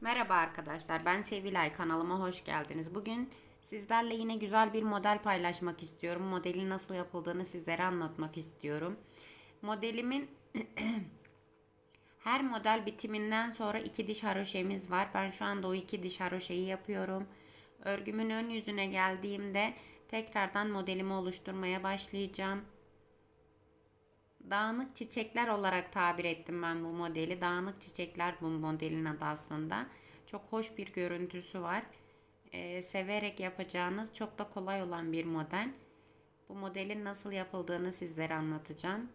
Merhaba arkadaşlar, ben Sevilay kanalıma hoş geldiniz. Bugün sizlerle yine güzel bir model paylaşmak istiyorum. Modelin nasıl yapıldığını sizlere anlatmak istiyorum. Modelimin her model bitiminden sonra iki diş haroşemiz var. Ben şu anda o iki diş haroşeyi yapıyorum. Örgümün ön yüzüne geldiğimde tekrardan modelimi oluşturmaya başlayacağım. Dağınık çiçekler olarak tabir ettim ben bu modeli. Dağınık çiçekler bu modelin adı aslında. Çok hoş bir görüntüsü var. Ee, severek yapacağınız çok da kolay olan bir model. Bu modelin nasıl yapıldığını sizlere anlatacağım.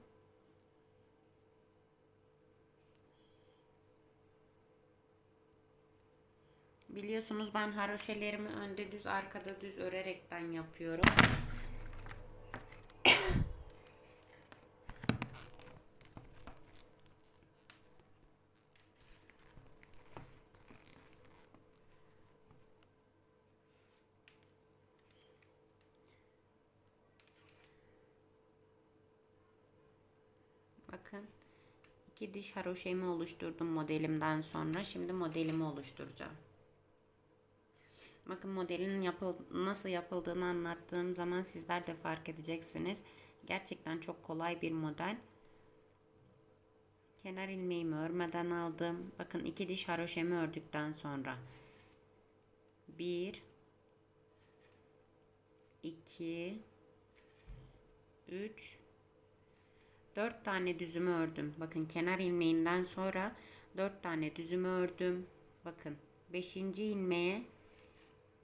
Biliyorsunuz ben haroşelerimi önde düz arkada düz örerekten yapıyorum. Bakın iki diş haroşemi oluşturdum modelimden sonra. Şimdi modelimi oluşturacağım. Bakın modelin yapıl nasıl yapıldığını anlattığım zaman sizler de fark edeceksiniz. Gerçekten çok kolay bir model. Kenar ilmeğimi örmeden aldım. Bakın iki diş haroşemi ördükten sonra. Bir, iki, üç, 4 tane düzümü ördüm. Bakın kenar ilmeğinden sonra 4 tane düzümü ördüm. Bakın 5. ilmeğe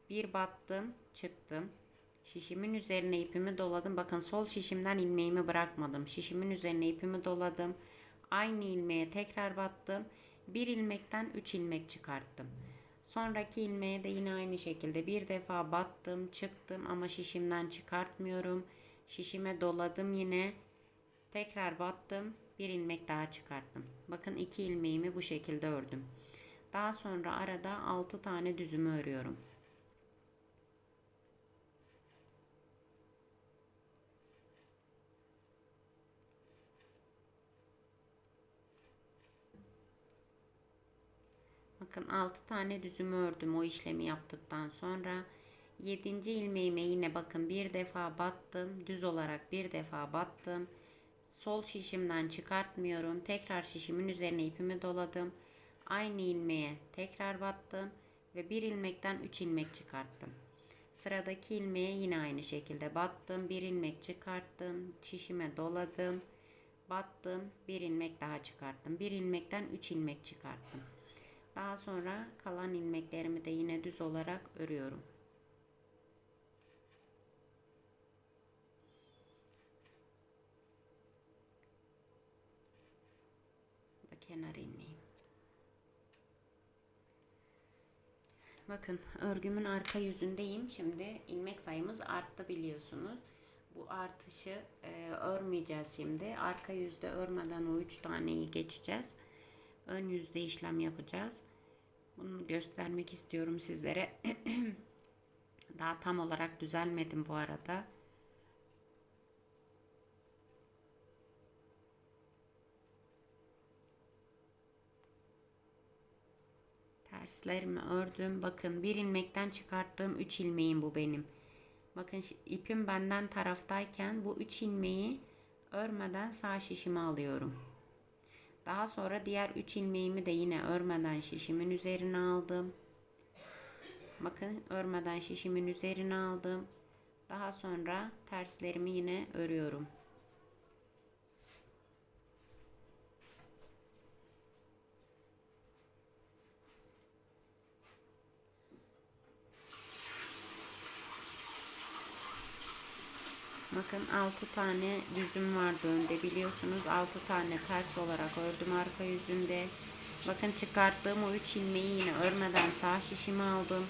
bir battım, çıktım. Şişimin üzerine ipimi doladım. Bakın sol şişimden ilmeğimi bırakmadım. Şişimin üzerine ipimi doladım. Aynı ilmeğe tekrar battım. Bir ilmekten 3 ilmek çıkarttım. Sonraki ilmeğe de yine aynı şekilde bir defa battım, çıktım ama şişimden çıkartmıyorum. Şişime doladım yine Tekrar battım. Bir ilmek daha çıkarttım. Bakın iki ilmeğimi bu şekilde ördüm. Daha sonra arada 6 tane düzümü örüyorum. Bakın 6 tane düzümü ördüm o işlemi yaptıktan sonra 7. ilmeğime yine bakın bir defa battım. Düz olarak bir defa battım sol şişimden çıkartmıyorum. Tekrar şişimin üzerine ipimi doladım. Aynı ilmeğe tekrar battım ve bir ilmekten 3 ilmek çıkarttım. Sıradaki ilmeğe yine aynı şekilde battım, bir ilmek çıkarttım, şişime doladım, battım, bir ilmek daha çıkarttım. Bir ilmekten 3 ilmek çıkarttım. Daha sonra kalan ilmeklerimi de yine düz olarak örüyorum. Kenar ilmeğim. Bakın örgümün arka yüzündeyim. Şimdi ilmek sayımız arttı biliyorsunuz. Bu artışı e, örmeyeceğiz şimdi. Arka yüzde örmeden o üç taneyi geçeceğiz. Ön yüzde işlem yapacağız. Bunu göstermek istiyorum sizlere. Daha tam olarak düzelmedim bu arada. Terslerimi ördüm. Bakın bir ilmekten çıkarttığım 3 ilmeğim bu benim. Bakın ipim benden taraftayken bu 3 ilmeği örmeden sağ şişime alıyorum. Daha sonra diğer 3 ilmeğimi de yine örmeden şişimin üzerine aldım. Bakın örmeden şişimin üzerine aldım. Daha sonra terslerimi yine örüyorum. Bakın 6 tane düzüm vardı önde biliyorsunuz 6 tane ters olarak ördüm arka yüzünde. Bakın çıkarttığım o 3 ilmeği yine örmeden sağ şişimi aldım.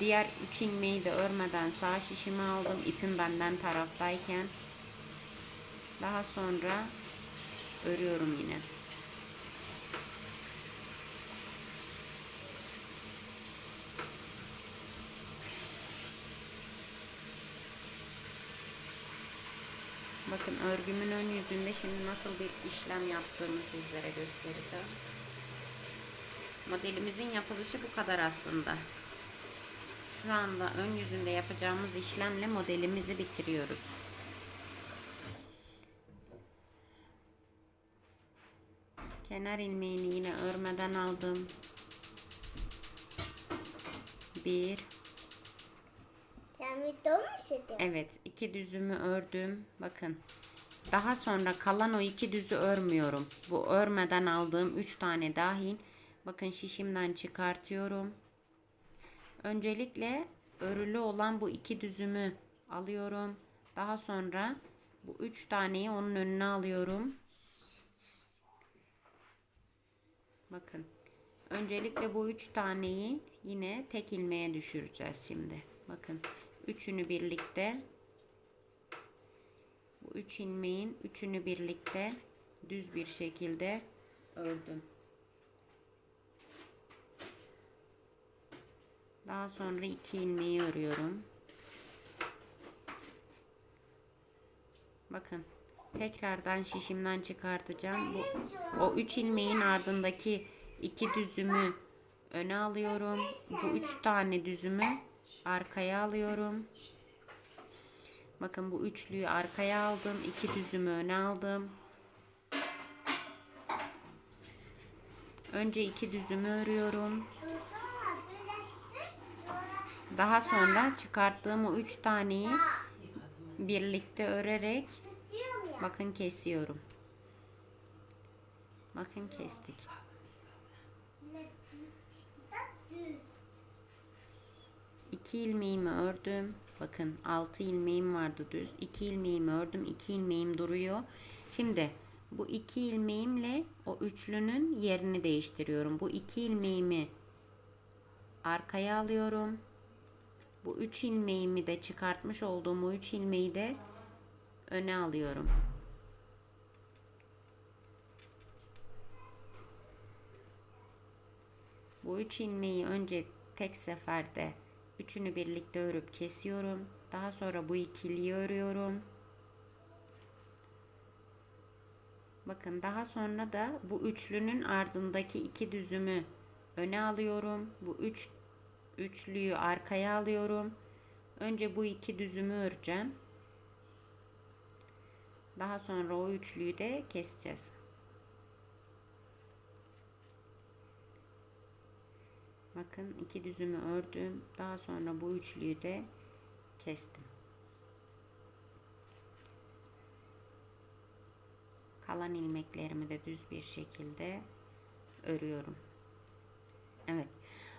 Diğer 3 ilmeği de örmeden sağ şişimi aldım. ipim benden taraftayken. Daha sonra örüyorum yine. Bakın örgümün ön yüzünde şimdi nasıl bir işlem yaptığımı sizlere göstereceğim. Modelimizin yapılışı bu kadar aslında. Şu anda ön yüzünde yapacağımız işlemle modelimizi bitiriyoruz. Kenar ilmeğini yine örmeden aldım. Bir, Sen video mu çekiyorsun? evet iki düzümü ördüm. Bakın. Daha sonra kalan o iki düzü örmüyorum. Bu örmeden aldığım üç tane dahil. Bakın şişimden çıkartıyorum. Öncelikle örülü olan bu iki düzümü alıyorum. Daha sonra bu üç taneyi onun önüne alıyorum. Bakın. Öncelikle bu üç taneyi yine tek ilmeğe düşüreceğiz şimdi. Bakın. Üçünü birlikte bu üç ilmeğin üçünü birlikte düz bir şekilde ördüm. Daha sonra iki ilmeği örüyorum. Bakın tekrardan şişimden çıkartacağım. Bu o üç ilmeğin ardındaki iki düzümü öne alıyorum. Bu üç tane düzümü arkaya alıyorum. Bakın bu üçlüyü arkaya aldım. iki düzümü öne aldım. Önce iki düzümü örüyorum. Daha sonra çıkarttığım o üç taneyi birlikte örerek bakın kesiyorum. Bakın kestik. İki ilmeğimi ördüm. Bakın altı ilmeğim vardı düz. İki ilmeğimi ördüm. iki ilmeğim duruyor. Şimdi bu iki ilmeğimle o üçlünün yerini değiştiriyorum. Bu iki ilmeğimi arkaya alıyorum. Bu üç ilmeğimi de çıkartmış olduğum o üç ilmeği de öne alıyorum. Bu üç ilmeği önce tek seferde üçünü birlikte örüp kesiyorum. Daha sonra bu ikiliyi örüyorum. Bakın daha sonra da bu üçlünün ardındaki iki düzümü öne alıyorum. Bu üç üçlüyü arkaya alıyorum. Önce bu iki düzümü öreceğim. Daha sonra o üçlüyü de keseceğiz. Bakın iki düzümü ördüm. Daha sonra bu üçlüyü de kestim. Kalan ilmeklerimi de düz bir şekilde örüyorum. Evet.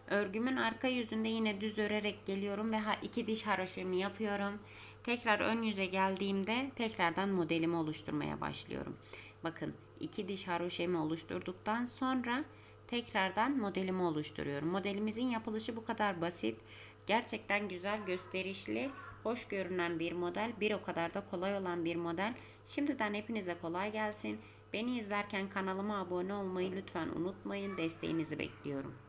Örgümün arka yüzünde yine düz örerek geliyorum ve iki diş haroşamı yapıyorum. Tekrar ön yüze geldiğimde tekrardan modelimi oluşturmaya başlıyorum. Bakın iki diş haroşamı oluşturduktan sonra tekrardan modelimi oluşturuyorum. Modelimizin yapılışı bu kadar basit. Gerçekten güzel, gösterişli, hoş görünen bir model. Bir o kadar da kolay olan bir model. Şimdiden hepinize kolay gelsin. Beni izlerken kanalıma abone olmayı lütfen unutmayın. Desteğinizi bekliyorum.